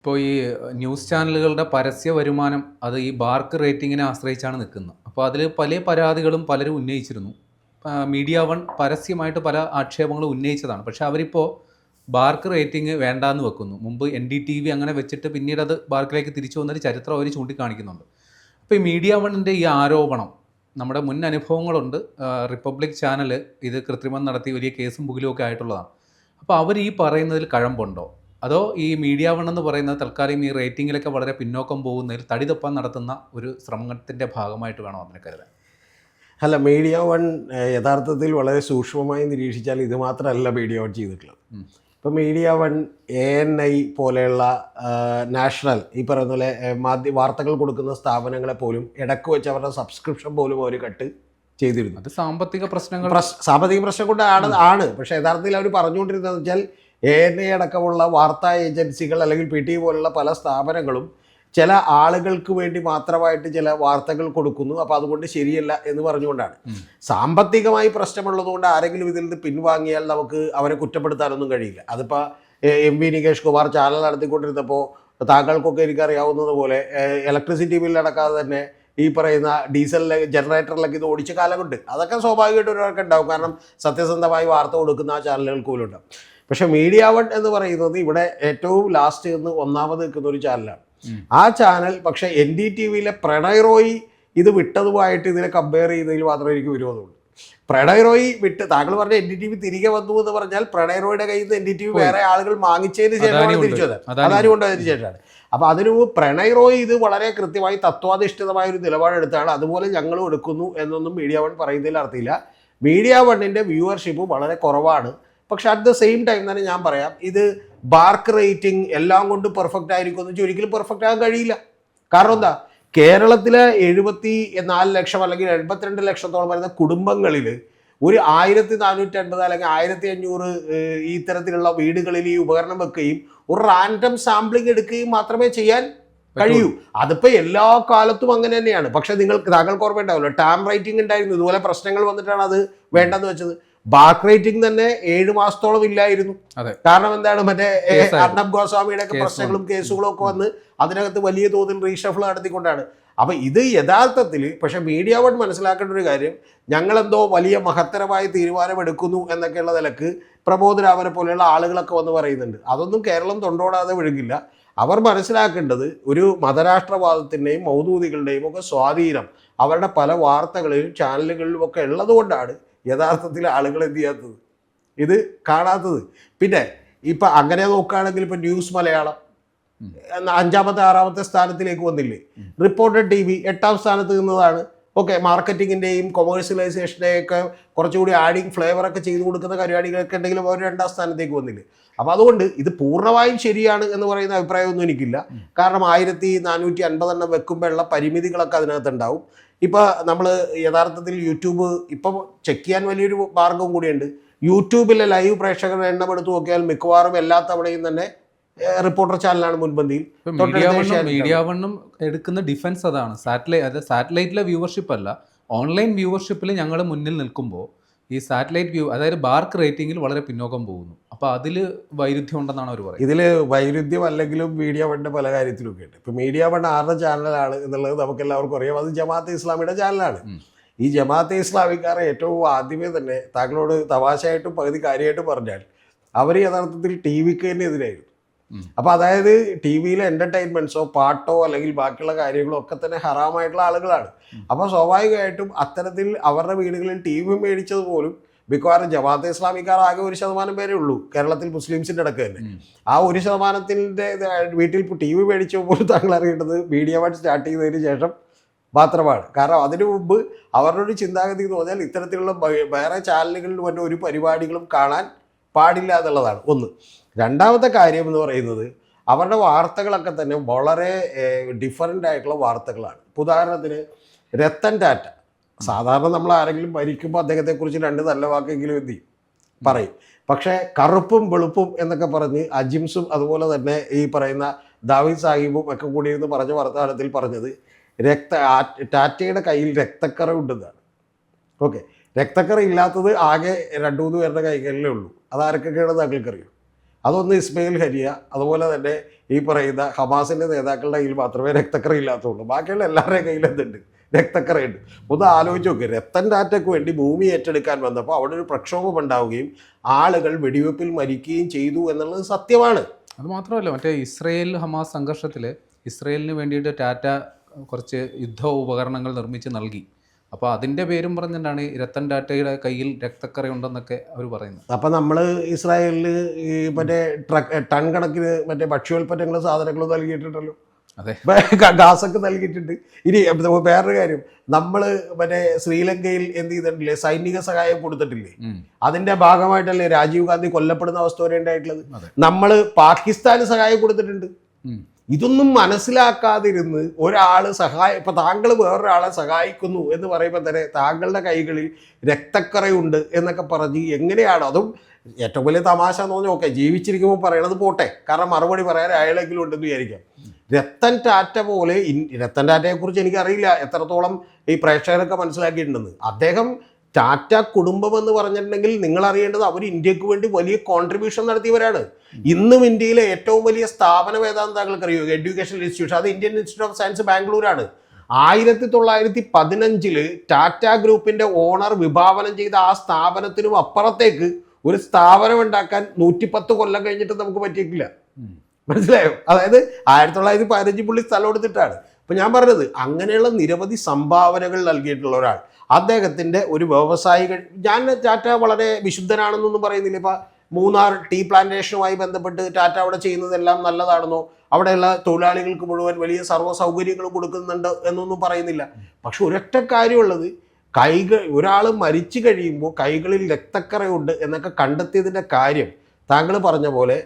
ഇപ്പോൾ ഈ ന്യൂസ് ചാനലുകളുടെ പരസ്യ വരുമാനം അത് ഈ ബാർക്ക് റേറ്റിങ്ങിനെ ആശ്രയിച്ചാണ് നിൽക്കുന്നത്. അപ്പോൾ അതിൽ പല പരാതികളും പലരും ഉന്നയിച്ചിരുന്നു. മീഡിയ വൺ പരസ്യമായിട്ട് പല ആക്ഷേപങ്ങളും ഉന്നയിച്ചതാണ്. പക്ഷേ അവരിപ്പോൾ ബാർക്ക് റേറ്റിംഗ് വേണ്ടാന്ന് വെക്കുന്നു. മുമ്പ് എൻ ഡി ടി വി അങ്ങനെ വെച്ചിട്ട് പിന്നീട് അത് ബാർക്കിലേക്ക് തിരിച്ചു വന്നൊരു ചരിത്രം അവർ ചൂണ്ടിക്കാണിക്കുന്നുണ്ട്. അപ്പോൾ ഈ മീഡിയ വണ്ണിന്റെ ഈ ആരോപണം നമ്മുടെ മുൻ അനുഭവങ്ങളുണ്ട്. റിപ്പബ്ലിക് ചാനൽ ഇത് കൃത്രിമം നടത്തി വലിയ കേസും പുകിലും ഒക്കെ ആയിട്ടുള്ളതാണ്. അപ്പോൾ അവർ ഈ പറയുന്നതിൽ കഴമ്പുണ്ടോ? അതോ ഈ മീഡിയ വൺ എന്ന് പറയുന്നത് തൽക്കാലം ഈ റേറ്റിങ്ങിലൊക്കെ വളരെ പിന്നോക്കം പോകുന്നതിൽ തടി തപ്പാൻ നടത്തുന്ന ഒരു ശ്രമത്തിന്റെ ഭാഗമായിട്ട് വേണം അതിനെ കരുതാൻ? അല്ല മീഡിയ വൺ യഥാർത്ഥത്തിൽ വളരെ സൂക്ഷ്മമായി നിരീക്ഷിച്ചാൽ ഇത് മാത്രമല്ല മീഡിയ വൺ ചെയ്തിട്ടുള്ളത്. ഇപ്പോൾ media one A N I പോലെയുള്ള നാഷണൽ ഈ പറയുന്ന പോലെ മാധ്യ വാർത്തകൾ കൊടുക്കുന്ന സ്ഥാപനങ്ങളെ പോലും ഇടയ്ക്ക് വെച്ച് അവരുടെ സബ്സ്ക്രിപ്ഷൻ പോലും അവർ കട്ട് ചെയ്തിരുന്നു. അത് സാമ്പത്തിക പ്രശ്നങ്ങൾ സാമ്പത്തിക പ്രശ്നം കൊണ്ട് ആണ് ആണ്. പക്ഷേ യഥാർത്ഥത്തിൽ അവർ പറഞ്ഞുകൊണ്ടിരുന്നതെന്ന് വെച്ചാൽ എ എൻ എ അടക്കമുള്ള വാർത്താ ഏജൻസികൾ അല്ലെങ്കിൽ പി ടി പോലുള്ള പല സ്ഥാപനങ്ങളും ചില ആളുകൾക്ക് വേണ്ടി മാത്രമായിട്ട് ചില വാർത്തകൾ കൊടുക്കുന്നു. അപ്പോൾ അതുകൊണ്ട് ശരിയല്ല എന്ന് പറഞ്ഞുകൊണ്ടാണ്. സാമ്പത്തികമായി പ്രശ്നമുള്ളതുകൊണ്ട് ആരെങ്കിലും ഇതിൽ നിന്ന് പിൻവാങ്ങിയാൽ നമുക്ക് അവരെ കുറ്റപ്പെടുത്താനൊന്നും കഴിയില്ല. അതിപ്പോൾ M V Nikesh Kumar channel നടത്തിക്കൊണ്ടിരുന്നപ്പോൾ താങ്കൾക്കൊക്കെ എനിക്കറിയാവുന്നത് പോലെ ഇലക്ട്രിസിറ്റി ബില്ലടക്കാതെ തന്നെ ഈ പറയുന്ന ഡീസലിലെ ജനറേറ്ററിലൊക്കെ ഇത് ഓടിച്ച കാലമുണ്ട് അതൊക്കെ സ്വാഭാവികമായിട്ട് ഒരാൾക്ക് ഉണ്ടാവും കാരണം സത്യസന്ധമായി വാർത്ത കൊടുക്കുന്ന ആ ചാനലുകൾക്ക് പോലും ഉണ്ടാവും പക്ഷെ മീഡിയ വൺ എന്ന് പറയുന്നത് ഇവിടെ ഏറ്റവും ലാസ്റ്റ് നിന്ന് ഒന്നാമത് നിൽക്കുന്ന ഒരു ചാനലാണ് ആ ചാനൽ പക്ഷെ എൻ ഡി ടി വിയിലെ പ്രണയ് റോയി ഇത് വിട്ടതുമായിട്ട് ഇതിനെ കമ്പയർ ചെയ്തതിൽ മാത്രമേ എനിക്ക് വിരോധമുള്ളൂ. പ്രണയ് റോയി വിട്ട് താങ്കൾ പറഞ്ഞ എൻ ഡി ടി വി തിരികെ വന്നു എന്ന് പറഞ്ഞാൽ പ്രണയ് റോയുടെ കയ്യിൽ നിന്ന് എൻ ഡി ടി വി വേറെ ആളുകൾ വാങ്ങിച്ചതിന് ശേഷമാണ് തിരിച്ചു. വന്നത്. അതാരും കൊണ്ടതിന് ശേഷമാണ്. അപ്പൊ അതിനു പ്രണയറോയി പ്രണയ് റോയ് ഇത് വളരെ കൃത്യമായി തത്വാധിഷ്ഠിതമായ ഒരു നിലപാടെടുത്താണ് അതുപോലെ ഞങ്ങളും എടുക്കുന്നു എന്നൊന്നും മീഡിയ വൺ പറയുന്നതിൽ അർത്ഥമില്ല. മീഡിയ വണ്ണിന്റെ വ്യൂവർഷിപ്പ് വളരെ കുറവാണ്. പക്ഷെ അറ്റ് ദ സെയിം ടൈം തന്നെ ഞാൻ പറയാം ഇത് ബാർക്ക് റേറ്റിംഗ് എല്ലാം കൊണ്ട് പെർഫെക്റ്റ് ആയിരിക്കും എന്ന് വെച്ചാൽ ഒരിക്കലും പെർഫെക്റ്റ് ആകാൻ കഴിയില്ല. കാരണം എന്താ? കേരളത്തിലെ എഴുപത്തി നാല് ലക്ഷം അല്ലെങ്കിൽ എൺപത്തിരണ്ട് ലക്ഷത്തോളം വരുന്ന കുടുംബങ്ങളിൽ ഒരു ആയിരത്തി നാനൂറ്റി അൻപത് അല്ലെങ്കിൽ ആയിരത്തി അഞ്ഞൂറ് ഈ തരത്തിലുള്ള വീടുകളിൽ ഈ ഉപകരണം വെക്കുകയും ഒരു റാൻഡം സാമ്പിളിംഗ് എടുക്കുകയും മാത്രമേ ചെയ്യാൻ കഴിയൂ. അതിപ്പോ എല്ലാ കാലത്തും അങ്ങനെ തന്നെയാണ്. പക്ഷെ നിങ്ങൾക്ക് താങ്കൾക്ക് ഓർമ്മയുണ്ടാവില്ല ടാം റൈറ്റിംഗ് ഉണ്ടായിരുന്നു. ഇതുപോലെ പ്രശ്നങ്ങൾ വന്നിട്ടാണ് അത് വേണ്ടെന്ന് വെച്ചത്. ബാർക്ക് റേറ്റിംഗ് തന്നെ ഏഴ് മാസത്തോളം ഇല്ലായിരുന്നു. കാരണം എന്താണ്? മറ്റേ അർണബ് ഗോസ്വാമിയുടെ ഒക്കെ പ്രശ്നങ്ങളും കേസുകളും ഒക്കെ വന്ന് അതിനകത്ത് വലിയ തോതിൽ റീഷഫിൾ നടത്തിക്കൊണ്ടാണ്. അപ്പൊ ഇത് യഥാർത്ഥത്തിൽ പക്ഷെ മീഡിയ വൺ മനസ്സിലാക്കേണ്ട ഒരു കാര്യം ഞങ്ങളെന്തോ വലിയ മഹത്തരമായ തീരുമാനമെടുക്കുന്നു എന്നൊക്കെയുള്ള നിലയ്ക്ക് പ്രമോദ് രാമനെ പോലെയുള്ള ആളുകളൊക്കെ വന്ന് പറയുന്നുണ്ട്. അതൊന്നും കേരളം തൊണ്ടോടാതെ വിഴുകില്ല അവർ മനസ്സിലാക്കേണ്ടത് ഒരു മതരാഷ്ട്രവാദത്തിന്റെയും മൗദൂതികളുടെയും ഒക്കെ സ്വാധീനം അവരുടെ പല വാർത്തകളിലും ചാനലുകളിലും ഒക്കെ ഉള്ളത് കൊണ്ടാണ് യഥാർത്ഥത്തിൽ ആളുകൾ എന്ത് ചെയ്യാത്തത്? ഇത് കാണാത്തത്. പിന്നെ ഇപ്പം അങ്ങനെ നോക്കുകയാണെങ്കിൽ ഇപ്പം ന്യൂസ് മലയാളം. അഞ്ചാമത്തെ ആറാമത്തെ സ്ഥാനത്തിലേക്ക് വന്നില്ലേ? റിപ്പോർട്ടഡ് ടി വി എട്ടാം സ്ഥാനത്ത് നിന്നതാണ്. ഓക്കെ മാർക്കറ്റിങ്ങിന്റെയും കൊമേഴ്സ്യലൈസേഷന്റെയൊക്കെ കുറച്ചുകൂടി ആഡിങ് ഫ്ലേവറൊക്കെ ചെയ്തു കൊടുക്കുന്ന പരിപാടികളൊക്കെ ഉണ്ടെങ്കിലും അവർ രണ്ടാം സ്ഥാനത്തേക്ക് വന്നില്ല? അപ്പോൾ അതുകൊണ്ട് ഇത് പൂർണമായും ശരിയാണ് എന്ന് പറയുന്ന അഭിപ്രായമൊന്നും എനിക്കില്ല. കാരണം ആയിരത്തി നാനൂറ്റി അൻപതെണ്ണം വെക്കുമ്പോഴുള്ള പരിമിതികളൊക്കെ അതിനകത്ത് ഉണ്ടാവും ഇപ്പോൾ നമ്മൾ യഥാർത്ഥത്തിൽ യൂട്യൂബ് ഇപ്പം ചെക്ക് ചെയ്യാൻ വലിയൊരു മാർഗം കൂടിയുണ്ട്. യൂട്യൂബിലെ ലൈവ് പ്രേക്ഷകരുടെ എണ്ണം എടുത്ത് നോക്കിയാൽ മിക്കവാറും എല്ലാ തവണയും തന്നെ റിപ്പോർട്ടർ ചാനലാണ് മുൻപന്തിയിൽ. വണ്ണും മീഡിയ വണ്ണും എടുക്കുന്ന ഡിഫൻസ് അതാണ്. സാറ്റലൈറ്റ് അതായത് സാറ്റലൈറ്റിലെ വ്യൂവർഷിപ്പ് അല്ല. ഓൺലൈൻ വ്യൂവർഷിപ്പിൽ ഞങ്ങൾ മുന്നിൽ നിൽക്കുമ്പോൾ ഈ സാറ്റലൈറ്റ് വ്യൂ അതായത് ബാർക്ക് റേറ്റിംഗിൽ വളരെ പിന്നോക്കം പോകുന്നു. അപ്പോൾ അതിൽ വൈരുദ്ധ്യം ഉണ്ടെന്നാണ് അവർ പറയുന്നത്. ഇതിൽ വൈരുദ്ധ്യം അല്ലെങ്കിലും മീഡിയ വണ്ണിന്റെ പല കാര്യത്തിലൊക്കെ ഉണ്ട്. ഇപ്പോൾ മീഡിയ വൺ ആരുടെ ചാനലാണ് എന്നുള്ളത് നമുക്ക് എല്ലാവർക്കും അറിയാം. അത് ജമാഅത്തെ ഇസ്ലാമിയുടെ ചാനലാണ്. ഈ ജമാഅത്തെ ഇസ്ലാമിക്കാർ ഏറ്റവും ആദ്യമേ തന്നെ താങ്കളോട് തമാശയായിട്ടും പകുതി കാര്യമായിട്ടും പറഞ്ഞാൽ അവർ യഥാർത്ഥത്തിൽ ടി വിക്ക് തന്നെ എതിരായിരുന്നു. അപ്പോൾ അതായത് ടി വിയിലെ എന്റർടൈൻമെന്റ്സോ പാട്ടോ അല്ലെങ്കിൽ ബാക്കിയുള്ള കാര്യങ്ങളോ ഒക്കെ തന്നെ ഹറാമായിട്ടുള്ള ആളുകളാണ്. അപ്പോൾ സ്വാഭാവികമായിട്ടും അത്തരത്തിൽ അവരുടെ വീടുകളിൽ ടി വി മേടിച്ചത് പോലും മിക്കവാറും ജമാഅത്തെ ഇസ്ലാമിക്കാർ ആകെ ഒരു ശതമാനം പേരേ ഉള്ളൂ കേരളത്തിൽ മുസ്ലിംസിന്റെ ഇടയ്ക്ക് തന്നെ. ആ ഒരു ശതമാനത്തിന്റെ ഇത് വീട്ടിൽ ടി വി മേടിച്ചപ്പോൾ താങ്കൾ അറിയേണ്ടത് മീഡിയ വൺ സ്റ്റാർട്ട് ചെയ്തതിന് ശേഷം മാത്രമാണ്. കാരണം അതിനു മുമ്പ് അവരുടെ ഒരു ചിന്താഗതി എന്ന് പറഞ്ഞാൽ ഇത്തരത്തിലുള്ള വേറെ ചാനലുകളിൽ വന്ന ഒരു പരിപാടികളും കാണാൻ പാടില്ല എന്നുള്ളതാണ്. ഒന്ന്. രണ്ടാമത്തെ കാര്യം എന്ന് പറയുന്നത് അവരുടെ വാർത്തകളൊക്കെ തന്നെ വളരെ ഡിഫറന്റ് ആയിട്ടുള്ള വാർത്തകളാണ്. ഉദാഹരണത്തിന് രത്തൻ ടാറ്റ. സാധാരണ നമ്മൾ ആരെങ്കിലും മരിക്കുമ്പോൾ അദ്ദേഹത്തെക്കുറിച്ച് രണ്ട് നല്ല വാക്കെങ്കിലും എന്ത് പറയും. പക്ഷേ കറുപ്പും വെളുപ്പും എന്നൊക്കെ പറഞ്ഞ് അജിംസും അതുപോലെ തന്നെ ഈ പറയുന്ന ദാവീദ് സാഹിബും ഒക്കെ കൂടി ഇരുന്ന് പറഞ്ഞ വർത്തമാനത്തിൽ പറഞ്ഞത് രക്ത ടാറ്റയുടെ കയ്യിൽ രക്തക്കറ ഉണ്ടെന്നാണ്. ഓക്കെ. രക്തക്കറ ഇല്ലാത്തത് ആകെ രണ്ടു മൂന്ന് പേരുടെ കൈകളിലേ ഉള്ളൂ. അതാരൊക്കെയാണ് താങ്കൾക്കറിയും? അതൊന്ന് ഇസ്മയിൽ ഹരിയ അതുപോലെ തന്നെ ഈ പറയുന്ന ഹമാസിന്റെ നേതാക്കളുടെ കയ്യിൽ മാത്രമേ രക്തക്കറി ഇല്ലാത്തതുള്ളൂ ബാക്കിയുള്ള എല്ലാവരുടെയും കയ്യിൽ എന്തുണ്ട്? രക്തക്കറയുണ്ട്. ഒന്ന് ആലോചിച്ച് നോക്കുക രത്തൻ ടാറ്റയ്ക്ക് വേണ്ടി ഭൂമി ഏറ്റെടുക്കാൻ വന്നപ്പോൾ അവിടെ ഒരു പ്രക്ഷോഭം ഉണ്ടാവുകയും ആളുകൾ വെടിവെപ്പിൽ മരിക്കുകയും ചെയ്തു എന്നുള്ളത് സത്യമാണ്. അത് മാത്രമല്ല മറ്റേ ഇസ്രയേൽ ഹമാസ് സംഘർഷത്തിൽ ഇസ്രയേലിന് വേണ്ടിയിട്ട് ടാറ്റ കുറച്ച് യുദ്ധ ഉപകരണങ്ങൾ നിർമ്മിച്ച് നൽകി. അപ്പോൾ അതിന്റെ പേരും പറഞ്ഞിട്ടാണ് രത്തൻ ടാറ്റയുടെ കയ്യിൽ രക്തക്കറി ഉണ്ടെന്നൊക്കെ അവർ പറയുന്നത്. അപ്പോൾ നമ്മൾ ഇസ്രായേലിൽ ഈ മറ്റേ ട്രക്ക് ടൺ കണക്കിന് മറ്റേ ഭക്ഷ്യോൽപ്പന്നങ്ങളും സാധനങ്ങളും നൽകിയിട്ടുണ്ടല്ലോ. അതെ. ഗാസൊക്കെ നൽകിയിട്ടുണ്ട്. ഇനി വേറൊരു കാര്യം. നമ്മൾ മറ്റേ ശ്രീലങ്കയിൽ എന്ത് ചെയ്തിട്ടില്ലേ? സൈനിക സഹായം കൊടുത്തിട്ടില്ലേ. അതിന്റെ ഭാഗമായിട്ടല്ലേ രാജീവ് ഗാന്ധി കൊല്ലപ്പെടുന്ന അവസ്ഥ വരെ ഉണ്ടായിട്ടുള്ളത്. നമ്മൾ പാകിസ്ഥാന് സഹായം കൊടുത്തിട്ടുണ്ട്. ഇതൊന്നും മനസ്സിലാക്കാതിരുന്ന് ഒരാൾ സഹായ ഇപ്പം താങ്കൾ വേറൊരാളെ സഹായിക്കുന്നു എന്ന് പറയുമ്പോൾ തന്നെ താങ്കളുടെ കൈകളിൽ രക്തക്കറയുണ്ട് എന്നൊക്കെ പറഞ്ഞ് എങ്ങനെയാണ്? അതും ഏറ്റവും വലിയ തമാശ എന്ന് പറഞ്ഞാൽ ഓക്കെ ജീവിച്ചിരിക്കുമ്പോൾ പറയണത് പോട്ടെ. കാരണം മറുപടി പറയാൻ അയാളെങ്കിലും ഉണ്ടെന്ന് വിചാരിക്കാം. രത്തൻ ടാറ്റ പോലെ രത്തൻ ടാറ്റയെക്കുറിച്ച് എനിക്കറിയില്ല എത്രത്തോളം ഈ പ്രേക്ഷകരൊക്കെ മനസ്സിലാക്കിയിട്ടുണ്ടെന്ന്. അദ്ദേഹം ടാറ്റ കുടുംബം എന്ന് പറഞ്ഞിട്ടുണ്ടെങ്കിൽ നിങ്ങൾ അറിയേണ്ടത് അവർ ഇന്ത്യയ്ക്ക് വേണ്ടി വലിയ കോൺട്രിബ്യൂഷൻ നടത്തിയവരാണ്. ഇന്നും ഇന്ത്യയിലെ ഏറ്റവും വലിയ സ്ഥാപനം ഏതാണെന്ന് താങ്കൾക്ക് അറിയോ എഡ്യൂക്കേഷൻ ഇൻസ്റ്റിറ്റ്യൂഷൻ അത് ഇന്ത്യൻ ഇൻസ്റ്റിറ്റ്യൂട്ട് ഓഫ് സയൻസ് ബാംഗ്ലൂരാണ്. ആയിരത്തി തൊള്ളായിരത്തി പതിനഞ്ചിൽ ടാറ്റ ഗ്രൂപ്പിന്റെ ഓണർ വിഭാവനം ചെയ്ത ആ സ്ഥാപനത്തിനും അപ്പുറത്തേക്ക് ഒരു സ്ഥാപനം ഉണ്ടാക്കാൻ നൂറ്റിപ്പത്ത് കൊല്ലം കഴിഞ്ഞിട്ട് നമുക്ക് പറ്റിയിട്ടില്ല. മനസ്സിലായോ? അതായത് ആയിരത്തി തൊള്ളായിരത്തി പതിനഞ്ച് പുള്ളി സ്ഥലം എടുത്തിട്ടാണ്. അപ്പൊ ഞാൻ പറഞ്ഞത് അങ്ങനെയുള്ള നിരവധി സംഭാവനകൾ നൽകിയിട്ടുള്ള ഒരാൾ. അദ്ദേഹത്തിന്റെ ഒരു വ്യവസായിക ഞാൻ ടാറ്റ വളരെ വിശുദ്ധനാണെന്നൊന്നും പറയുന്നില്ല. ഇപ്പം മൂന്നാർ ടീ പ്ലാന്റേഷനുമായി ബന്ധപ്പെട്ട് ടാറ്റ അവിടെ ചെയ്യുന്നതെല്ലാം നല്ലതാണെന്നോ അവിടെയുള്ള തൊഴിലാളികൾക്ക് മുഴുവൻ വലിയ സർവ സൗകര്യങ്ങൾ കൊടുക്കുന്നുണ്ട് എന്നൊന്നും പറയുന്നില്ല. പക്ഷെ ഒരൊറ്റ കാര്യമുള്ളത് കൈകൾ ഒരാൾ മരിച്ചു കഴിയുമ്പോൾ കൈകളിൽ രക്തക്കറയുണ്ട് എന്നൊക്കെ കണ്ടെത്തിയതിന്റെ കാര്യം താങ്കൾ പറഞ്ഞ പോലെ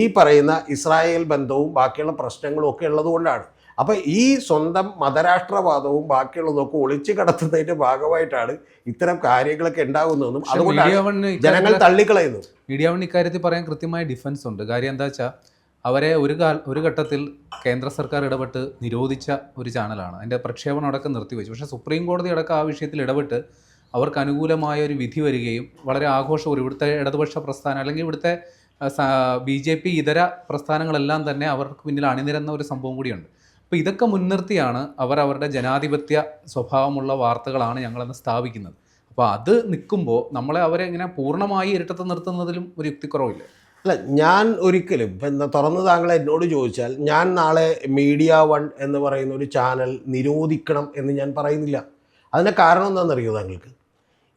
ഈ പറയുന്ന ഇസ്രായേൽ ബന്ധവും ബാക്കിയുള്ള പ്രശ്നങ്ങളും ഒക്കെ ഉള്ളതുകൊണ്ടാണ്. അപ്പം ഈ സ്വന്തം മതരാഷ്ട്രവാദവും ബാക്കിയുള്ളതൊക്കെ ഒളിച്ചു കടത്തുന്നതിന്റെ ഭാഗമായിട്ടാണ് ഇത്തരം കാര്യങ്ങളൊക്കെ ഉണ്ടാകുന്നതെന്നും അതുകൊണ്ടാണ് ജനങ്ങൾ ഇക്കാര്യത്തിൽ- തള്ളിക്കളയുന്നു മീഡിയ വൺ ഇക്കാര്യത്തിൽ പറയാൻ കൃത്യമായ ഡിഫൻസ് ഉണ്ട്. കാര്യം എന്താ വെച്ചാൽ അവരെ ഒരു കാൽ ഒരു ഘട്ടത്തിൽ കേന്ദ്ര സർക്കാർ ഇടപെട്ട് നിരോധിച്ച ഒരു ചാനലാണ്. അതിന്റെ പ്രക്ഷേപണം അടക്കം നിർത്തിവെച്ചു. പക്ഷേ സുപ്രീം കോടതി അടക്കം ആ വിഷയത്തിൽ ഇടപെട്ട് അവർക്ക് അനുകൂലമായ ഒരു വിധി വരികയും വളരെ ആഘോഷപൂർവം ഇവിടുത്തെ ഇടതുപക്ഷ പ്രസ്ഥാനം അല്ലെങ്കിൽ ഇവിടുത്തെ ബി ജെ പി ഇതര പ്രസ്ഥാനങ്ങളെല്ലാം തന്നെ അവർക്ക് പിന്നിൽ അണിനിരന്ന ഒരു സംഭവം കൂടിയുണ്ട്. അപ്പോൾ ഇതൊക്കെ മുൻനിർത്തിയാണ് അവർ അവരുടെ ജനാധിപത്യ സ്വഭാവമുള്ള വാർത്തകളാണ് ഞങ്ങളെന്ന് സ്ഥാപിക്കുന്നത്. അപ്പോൾ അത് നിൽക്കുമ്പോൾ നമ്മളെ അവരെ ഇങ്ങനെ പൂർണമായി ഇരട്ടത്ത് നിർത്തുന്നതിലും ഒരു യുക്തിക്കുറവില്ല? അല്ല ഞാൻ ഒരിക്കലും ഇപ്പം എന്താ തുറന്ന് താങ്കൾ എന്നോട് ചോദിച്ചാൽ ഞാൻ നാളെ മീഡിയ വൺ എന്ന് പറയുന്ന ഒരു ചാനൽ നിരോധിക്കണം എന്ന് ഞാൻ പറയുന്നില്ല. അതിന്റെ കാരണം എന്താണെന്നറിയോ താങ്കൾക്ക്?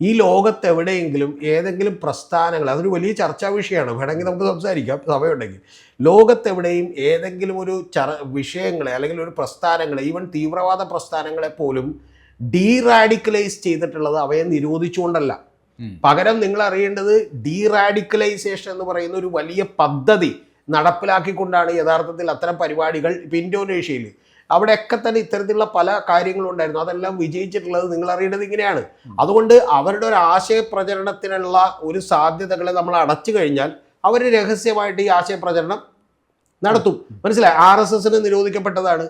ഈ ലോകത്ത് എവിടെയെങ്കിലും ഏതെങ്കിലും പ്രസ്ഥാനങ്ങൾ അതൊരു വലിയ ചർച്ചാ വിഷയമാണ്. വേണമെങ്കിൽ നമുക്ക് സംസാരിക്കാം സമയമുണ്ടെങ്കിൽ. ലോകത്തെവിടെയും ഏതെങ്കിലും ഒരു ചർ വിഷയങ്ങളെ അല്ലെങ്കിൽ ഒരു പ്രസ്ഥാനങ്ങളെ ഈവൻ തീവ്രവാദ പ്രസ്ഥാനങ്ങളെ പോലും ഡീറാഡിക്കലൈസ് ചെയ്തിട്ടുള്ളത് അവയെ നിരോധിച്ചുകൊണ്ടല്ല. പകരം നിങ്ങൾ അറിയേണ്ടത് ഡീറാഡിക്കലൈസേഷൻ എന്ന് പറയുന്ന ഒരു വലിയ പദ്ധതി നടപ്പിലാക്കിക്കൊണ്ടാണ് യഥാർത്ഥത്തിൽ അത്തരം പരിപാടികൾ ഇപ്പം ഇന്തോനേഷ്യയിൽ അവിടെയൊക്കെ തന്നെ ഇത്തരത്തിലുള്ള പല കാര്യങ്ങളും ഉണ്ടായിരുന്നു അതെല്ലാം വിജയിച്ചിട്ടുള്ളത് നിങ്ങൾ അറിയേണ്ടത് ഇങ്ങനെയാണ് അതുകൊണ്ട് അവരുടെ ഒരു ആശയപ്രചരണത്തിനുള്ള ഒരു സാധ്യതകളെ നമ്മൾ അടച്ചു കഴിഞ്ഞാൽ അവർ രഹസ്യമായിട്ട് ഈ ആശയപ്രചരണം നടത്തും. മനസ്സിലായി? ആർ എസ് എസിന് നിരോധിക്കപ്പെട്ടതാണ്.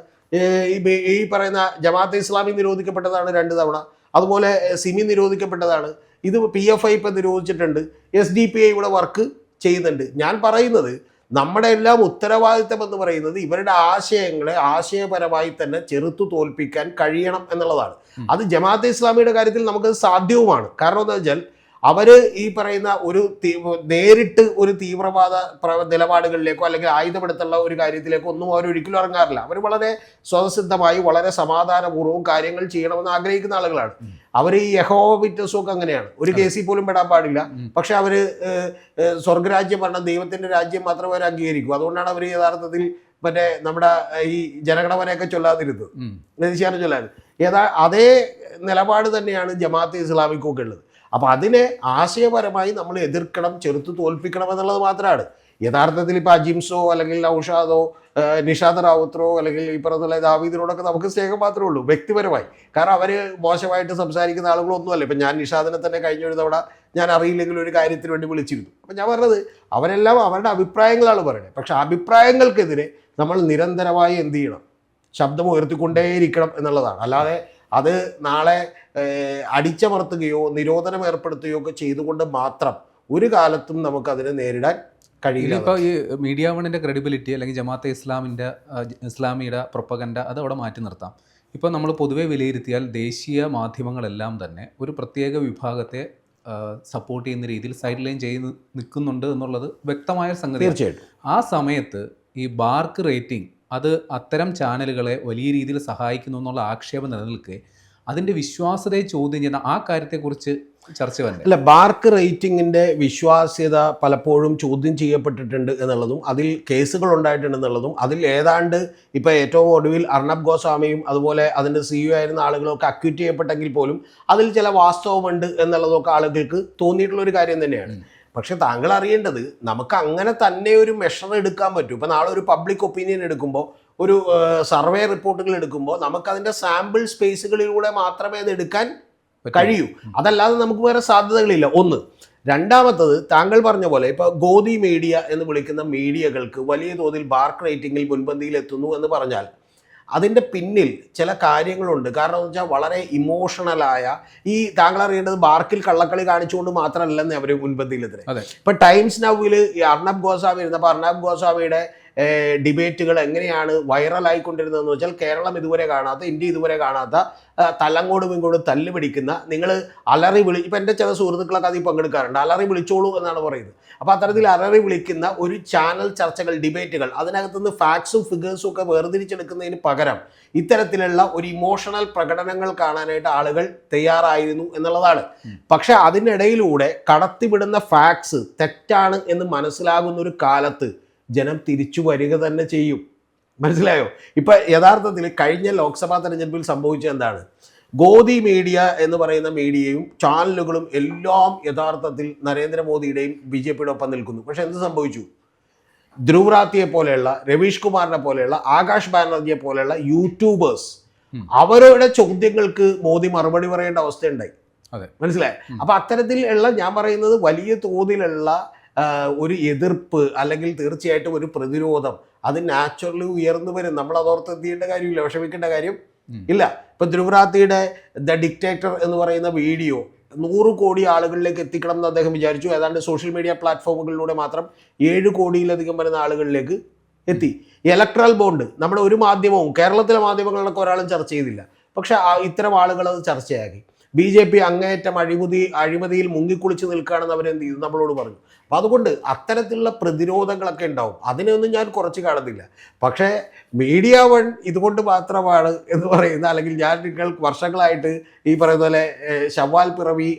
ഈ ഈ പറയുന്ന ജമാഅത്തെ ഇസ്ലാമി നിരോധിക്കപ്പെട്ടതാണ് രണ്ട് തവണ. അതുപോലെ സിമി നിരോധിക്കപ്പെട്ടതാണ്. ഇത് പി എഫ് ഐ ഇപ്പം നിരോധിച്ചിട്ടുണ്ട്. എസ് ഡി പി ഐ ഇവിടെ വർക്ക് ചെയ്യുന്നുണ്ട്. ഞാൻ പറയുന്നത് നമ്മുടെ എല്ലാം ഉത്തരവാദിത്തം എന്ന് പറയുന്നത് ഇവരുടെ ആശയങ്ങളെ ആശയപരമായി തന്നെ ചെറുത്തു തോൽപ്പിക്കാൻ കഴിയണം എന്നുള്ളതാണ്. അത് ജമാഅത്തെ ഇസ്ലാമിയുടെ കാര്യത്തിൽ നമുക്ക് സാധ്യവുമാണ്. കാരണം എന്താ വെച്ചാൽ അവർ ഈ പറയുന്ന ഒരു നേരിട്ട് ഒരു തീവ്രവാദ പ്ര- നിലപാടുകളിലേക്കോ അല്ലെങ്കിൽ ആയുധപ്പെടുത്തുള്ള ഒരു കാര്യത്തിലേക്കോ ഒന്നും അവർ ഒരിക്കലും ഇറങ്ങാറില്ല. അവർ വളരെ സ്വതസിദ്ധമായി വളരെ സമാധാനപൂർവം കാര്യങ്ങൾ ചെയ്യണമെന്ന് ആഗ്രഹിക്കുന്ന ആളുകളാണ്. അവർ ഈ യഹോ വിറ്റസും ഒക്കെ അങ്ങനെയാണ്. ഒരു കേസിൽ പോലും പെടാൻ പാടില്ല. പക്ഷെ അവർ സ്വർഗരാജ്യം പറഞ്ഞ ദൈവത്തിന്റെ രാജ്യം മാത്രമേ അവർ അംഗീകരിക്കൂ. അതുകൊണ്ടാണ് അവർ യഥാർത്ഥത്തിൽ മറ്റേ നമ്മുടെ ഈ ജനഗണമനയൊക്കെ ചൊല്ലാതിരുന്നത്. നിതിശാനം നെതിശാനം ഏതാ അതേ നിലപാട് തന്നെയാണ് ജമാഅത്ത് ഇസ്ലാമിക്കൊക്കെ ഉള്ളത്. അപ്പോൾ അതിനെ ആശയപരമായി നമ്മൾ എതിർക്കണം ചെറുത്ത് തോൽപ്പിക്കണം എന്നുള്ളത് മാത്രമാണ്. യഥാർത്ഥത്തിൽ ഇപ്പോൾ അജിംസോ അല്ലെങ്കിൽ ഔഷാദോ നിഷാദ് റാവുത്രോ അല്ലെങ്കിൽ ഈ പറഞ്ഞ ദാവീദിനോടൊക്കെ നമുക്ക് സ്നേഹം മാത്രമേ ഉള്ളൂ വ്യക്തിപരമായി. കാരണം അവർ മോശമായിട്ട് സംസാരിക്കുന്ന ആളുകളൊന്നുമല്ല. ഇപ്പം ഞാൻ നിഷാദിനെ തന്നെ കഴിഞ്ഞ ഒരു തവണ ഞാൻ അറിയില്ലെങ്കിൽ ഒരു കാര്യത്തിന് വേണ്ടി വിളിച്ചിരുന്നു. അപ്പം ഞാൻ പറഞ്ഞത് അവരെല്ലാം അവരുടെ അഭിപ്രായങ്ങളാണ് പറയുന്നത്. പക്ഷേ അഭിപ്രായങ്ങൾക്കെതിരെ നമ്മൾ നിരന്തരമായി എന്ത് ചെയ്യണം? ശബ്ദം ഉയർത്തിക്കൊണ്ടേയിരിക്കണം എന്നുള്ളതാണ്. അല്ലാതെ അത് നാളെ അടിച്ചമർത്തുകയോ നിരോധനം ഏർപ്പെടുത്തുകയോ ഒക്കെ ചെയ്തുകൊണ്ട് മാത്രം ഒരു കാലത്തും നമുക്കതിനെ നേരിടാൻ കഴിയില്ല. ഇപ്പോൾ ഈ മീഡിയ വണ്ണിന്റെ ക്രെഡിബിലിറ്റി അല്ലെങ്കിൽ ജമാഅത്തെ ഇസ്ലാമിന്റെ ഇസ്ലാമിയുടെ പ്രൊപ്പഗൻഡ അത് അവിടെ മാറ്റി നിർത്താം. ഇപ്പോൾ നമ്മൾ പൊതുവെ വിലയിരുത്തിയാൽ ദേശീയ മാധ്യമങ്ങളെല്ലാം തന്നെ ഒരു പ്രത്യേക വിഭാഗത്തെ സപ്പോർട്ട് ചെയ്യുന്ന രീതിയിൽ സൈഡ് ലൈൻ ചെയ്ത് നിൽക്കുന്നുണ്ട് എന്നുള്ളത് വ്യക്തമായ സംഗതി തീർച്ചയായിട്ടും. ആ സമയത്ത് ഈ ബാർക്ക് റേറ്റിംഗ് അത് അത്തരം ചാനലുകളെ വലിയ രീതിയിൽ സഹായിക്കുന്നു എന്നുള്ള ആക്ഷേപം നിലനിൽക്കെ അതിന്റെ വിശ്വാസ്യതയെ ചോദ്യം ചെയ്യുന്ന ആ കാര്യത്തെക്കുറിച്ച് ചർച്ച വന്നു അല്ല ബാർക്ക് റേറ്റിംഗിന്റെ വിശ്വാസ്യത പലപ്പോഴും ചോദ്യം ചെയ്യപ്പെട്ടിട്ടുണ്ട് എന്നുള്ളതും അതിൽ കേസുകൾ ഉണ്ടായിട്ടുണ്ട് എന്നുള്ളതും അതിൽ ഏതാണ്ട് ഇപ്പൊ ഏറ്റവും ഒടുവിൽ അർണബ് ഗോസ്വാമിയും അതുപോലെ അതിന്റെ സിഇഒ ആയിരുന്ന ആളുകളൊക്കെ അക്യൂറ്റ് ചെയ്യപ്പെട്ടെങ്കിൽ പോലും അതിൽ ചില വാസ്തവമുണ്ട് എന്നുള്ളതൊക്കെ ആളുകൾക്ക് തോന്നിയിട്ടുള്ള ഒരു കാര്യം തന്നെയാണ്. പക്ഷെ താങ്കൾ അറിയേണ്ടത് നമുക്ക് അങ്ങനെ തന്നെ ഒരു മെഷർ എടുക്കാൻ പറ്റും. ഇപ്പം നാളെ ഒരു പബ്ലിക് ഒപ്പീനിയൻ എടുക്കുമ്പോൾ ഒരു സർവേ റിപ്പോർട്ടുകൾ എടുക്കുമ്പോൾ നമുക്കതിന്റെ സാമ്പിൾ സ്പേസുകളിലൂടെ മാത്രമേ അത് എടുക്കാൻ കഴിയൂ. അതല്ലാതെ നമുക്ക് വേറെ സാധ്യതകളില്ല. ഒന്ന് രണ്ടാമത്തത് താങ്കൾ പറഞ്ഞ പോലെ ഇപ്പോൾ ഗോദി മീഡിയ എന്ന് വിളിക്കുന്ന മീഡിയകൾക്ക് വലിയ തോതിൽ ബാർക്ക് റേറ്റിംഗിൽ മുൻപന്തിയിൽ എത്തുന്നു എന്ന് പറഞ്ഞാൽ അതിന്റെ പിന്നിൽ ചില കാര്യങ്ങളുണ്ട്. കാരണം എന്ന് വെച്ചാൽ വളരെ ഇമോഷണലായ ഈ താങ്കൾ അറിയേണ്ടത് ബാർക്കിൽ കള്ളക്കളി കാണിച്ചുകൊണ്ട് മാത്രമല്ലെന്ന് അവർ അതെ. ഇപ്പൊ ടൈംസ് നൗവിൽ ഈ അർണബ് ഗോസ്വാമി ഇരുന്നപ്പോൾ അർണബ് ഗോസ്വാമിയുടെ ഡിബേറ്റുകൾ എങ്ങനെയാണ് വൈറലായിക്കൊണ്ടിരുന്നതെന്ന് വെച്ചാൽ കേരളം ഇതുവരെ കാണാത്ത ഇന്ത്യ ഇതുവരെ കാണാത്ത ആ, തലങ്ങോടും ഇങ്ങോട്ടും തല്ല് പിടിക്കുന്ന നിങ്ങൾ അലറി വിളി ഇപ്പം എന്റെ ചില സുഹൃത്തുക്കളൊക്കെ അതിൽ പങ്കെടുക്കാറുണ്ട്. അലറി വിളിച്ചോളൂ എന്നാണ് പറയുന്നത്. അപ്പോൾ അത്തരത്തിൽ അലറി വിളിക്കുന്ന ഒരു ചാനൽ ചർച്ചകൾ ഡിബേറ്റുകൾ അതിനകത്തുനിന്ന് ഫാക്ട്സും ഫിഗേഴ്സും ഒക്കെ വേർതിരിച്ചെടുക്കുന്നതിന് പകരം ഇത്തരത്തിലുള്ള ഒരു ഇമോഷണൽ പ്രകടനങ്ങൾ കാണാനായിട്ട് ആളുകൾ തയ്യാറായിരുന്നു എന്നുള്ളതാണ്. പക്ഷേ അതിനിടയിലൂടെ കടത്തിവിടുന്ന ഫാക്ട്സ് തെറ്റാണ് എന്ന് മനസ്സിലാകുന്ന ഒരു കാലത്ത് ജനം തിരിച്ചു വരിക തന്നെ ചെയ്യും. മനസ്സിലായോ? ഇപ്പൊ യഥാർത്ഥത്തിൽ കഴിഞ്ഞ ലോക്സഭാ തെരഞ്ഞെടുപ്പിൽ സംഭവിച്ചത് എന്താണ്? ഗോദി മീഡിയ എന്ന് പറയുന്ന മീഡിയയും ചാനലുകളും എല്ലാം യഥാർത്ഥത്തിൽ നരേന്ദ്രമോദിയുടെയും ബി ജെ പിയുടെ ഒപ്പം നിൽക്കുന്നു. പക്ഷെ എന്ത് സംഭവിച്ചു? ധ്രുവറാത്തിയെ പോലെയുള്ള രവീഷ് കുമാറിനെ പോലെയുള്ള ആകാശ് ബാനർജിയെ പോലെയുള്ള യൂട്യൂബേഴ്സ്. അവരുടെ ചോദ്യങ്ങൾക്ക് മോദി മറുപടി പറയേണ്ട അവസ്ഥയുണ്ടായി. മനസ്സിലായി? അപ്പൊ അത്തരത്തിലുള്ള ഞാൻ പറയുന്നത് വലിയ തോതിലുള്ള ഒരു എതിർപ്പ് അല്ലെങ്കിൽ തീർച്ചയായിട്ടും ഒരു പ്രതിരോധം അത് നാച്ചുറലി ഉയർന്നു വരും. നമ്മൾ അതോർത്ത് എന്ത് ചെയ്യേണ്ട കാര്യമില്ല. വിഷമിക്കേണ്ട കാര്യം. ഇല്ല. ഇപ്പൊ ധ്രുവരാത്തിയുടെ ദ ഡിക്റ്റേറ്റർ എന്ന് പറയുന്ന വീഡിയോ നൂറ് കോടി ആളുകളിലേക്ക് എത്തിക്കണം എന്ന് അദ്ദേഹം വിചാരിച്ചു. ഏതാണ്ട് സോഷ്യൽ മീഡിയ പ്ലാറ്റ്ഫോമുകളിലൂടെ മാത്രം ഏഴ് കോടിയിലധികം വരുന്ന ആളുകളിലേക്ക് എത്തി. ഇലക്ട്രൽ ബോണ്ട് നമ്മുടെ ഒരു മാധ്യമവും കേരളത്തിലെ മാധ്യമങ്ങളിലൊക്കെ ഒരാളും ചർച്ച ചെയ്തില്ല. പക്ഷെ ഇത്തരം ആളുകൾ അത് ചർച്ചയാക്കി. ബി ജെ പി അങ്ങേയറ്റം അഴിമതി അഴിമതിയിൽ മുങ്ങിക്കുളിച്ച് നിൽക്കുകയാണെന്ന് അവരെന്ത് ചെയ്തു? നമ്മളോട് പറഞ്ഞു. അപ്പോൾ അതുകൊണ്ട് അത്തരത്തിലുള്ള പ്രതിരോധങ്ങളൊക്കെ ഉണ്ടാവും. അതിനെയൊന്നും ഞാൻ കുറച്ച് കാണുന്നില്ല. പക്ഷേ മീഡിയ വൺ ഇതുകൊണ്ട് മാത്രമാണ് എന്ന് പറയുന്ന അല്ലെങ്കിൽ ഞാൻ നിങ്ങൾ വർഷങ്ങളായിട്ട് ഈ പറയുന്ന പോലെ ശവാൽ പിറവി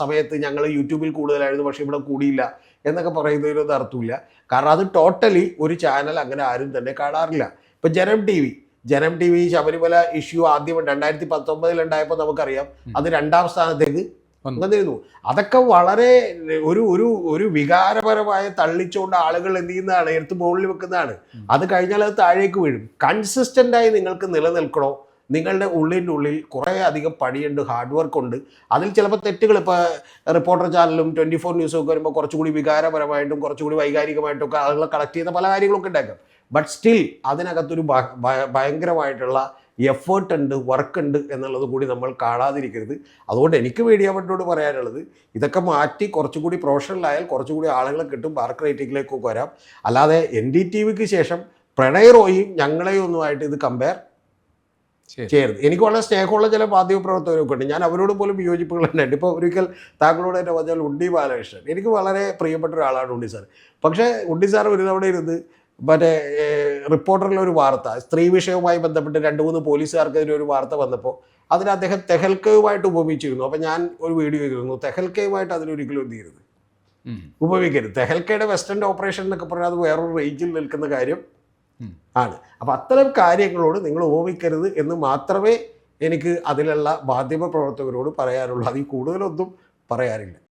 സമയത്ത് ഞങ്ങൾ യൂട്യൂബിൽ കൂടുതലായിരുന്നു പക്ഷേ ഇവിടെ കൂടിയില്ല എന്നൊക്കെ പറയുന്നതിനൊന്നും അർത്ഥമില്ല. കാരണം അത് ടോട്ടലി ഒരു ചാനൽ അങ്ങനെ ആരും തന്നെ കാണാറില്ല. ഇപ്പം Janam T V Janam T V Sabarimala issue ആദ്യം രണ്ടായിരത്തി പത്തൊമ്പതിൽ ഉണ്ടായപ്പോൾ നമുക്കറിയാം. അത് രണ്ടാം സ്ഥാനത്തേക്ക് വന്നു. വന്നിരുന്നു. അതൊക്കെ വളരെ ഒരു ഒരു ഒരു വികാരപരമായ തള്ളിച്ചുകൊണ്ട് ആളുകൾ എന്ത് ചെയ്യുന്നതാണ് എടുത്ത് മുകളിൽ വെക്കുന്നതാണ്. അത് കഴിഞ്ഞാൽ അത് താഴേക്ക് വീഴും. കൺസിസ്റ്റന്റ് ആയി നിങ്ങൾക്ക് നിലനിൽക്കണോ? നിങ്ങളുടെ ഉള്ളിന്റെ ഉള്ളിൽ കുറേ അധികം പണിയുണ്ട് ഹാർഡ് വർക്ക് ഉണ്ട്. അതിൽ ചിലപ്പോൾ തെറ്റുകൾ ഇപ്പോൾ റിപ്പോർട്ടർ ചാനലും ട്വന്റി ഫോർ ന്യൂസും ഒക്കെ വരുമ്പോൾ കുറച്ചുകൂടി വികാരപരമായിട്ടും കുറച്ചുകൂടി വൈകാരികമായിട്ടും ഒക്കെ ആളുകളെ കളക്ട് ചെയ്യുന്ന പല കാര്യങ്ങളൊക്കെ ഉണ്ടാക്കാം. ബട്ട് സ്റ്റിൽ അതിനകത്തൊരു ഭയങ്കരമായിട്ടുള്ള എഫേർട്ട് ഉണ്ട് വർക്ക് ഉണ്ട് എന്നുള്ളത് കൂടി നമ്മൾ കാണാതിരിക്കരുത്. അതുകൊണ്ട് എനിക്ക് മീഡിയ വണ്ണോട് പറയാനുള്ളത് ഇതൊക്കെ മാറ്റി കുറച്ചുകൂടി പ്രൊഫഷണലായാൽ കുറച്ചുകൂടി ആളുകളെ കിട്ടും വർക്ക് റേറ്റിംഗിലേക്കൊക്കെ വരാം. അല്ലാതെ എൻ ഡി ടി വിക്ക് ശേഷം പ്രണയ് റോയും ഞങ്ങളെയും ഒന്നുമായിട്ട് ഇത് കമ്പയർ ചെയ്യരുത്. എനിക്ക് വളരെ സ്നേഹമുള്ള ചില മാധ്യമപ്രവർത്തകരൊക്കെ ഉണ്ട്. ഞാൻ അവരോട് പോലും വിയോജിപ്പുകൾ ഉണ്ടായിട്ട് ഇപ്പോൾ ഒരിക്കൽ താങ്കളോട് എന്നെ പറഞ്ഞാൽ ഉണ്ണി ബാലകൃഷ്ണൻ. എനിക്ക് വളരെ പ്രിയപ്പെട്ട ഒരാളാണ് ഉണ്ണി സാർ. പക്ഷേ ഉണ്ണി സാർ ഒരു തവണ ഇരുന്ന് മറ്റേ റിപ്പോർട്ടറിലൊരു വാർത്ത സ്ത്രീ വിഷയവുമായി ബന്ധപ്പെട്ട് രണ്ട് മൂന്ന് പോലീസുകാർക്കെതിരെ ഒരു വാർത്ത വന്നപ്പോൾ അതിന് അദ്ദേഹം തെഹൽക്കയുമായിട്ട് ഉപമിച്ചിരുന്നു. അപ്പം ഞാൻ ഒരു വീഡിയോ ചെയ്തിരുന്നു. തെഹൽക്കയുമായിട്ട് അതിനൊരിക്കലും എന്ത് ചെയ്യരുത്. ഉപയോഗിക്കരുത് തെഹൽക്കയുടെ വെസ്റ്റേൺ ഓപ്പറേഷൻ എന്നൊക്കെ പറഞ്ഞാൽ അത് വേറൊരു റേഞ്ചിൽ നിൽക്കുന്ന കാര്യം ആണ്. അപ്പം അത്തരം കാര്യങ്ങളോട് നിങ്ങൾ ഉപമിക്കരുത് എന്ന് മാത്രമേ എനിക്ക് അതിലുള്ള മാധ്യമ പ്രവർത്തകരോട് പറയാനുള്ളൂ. അതിൽ കൂടുതലൊന്നും പറയാനില്ല.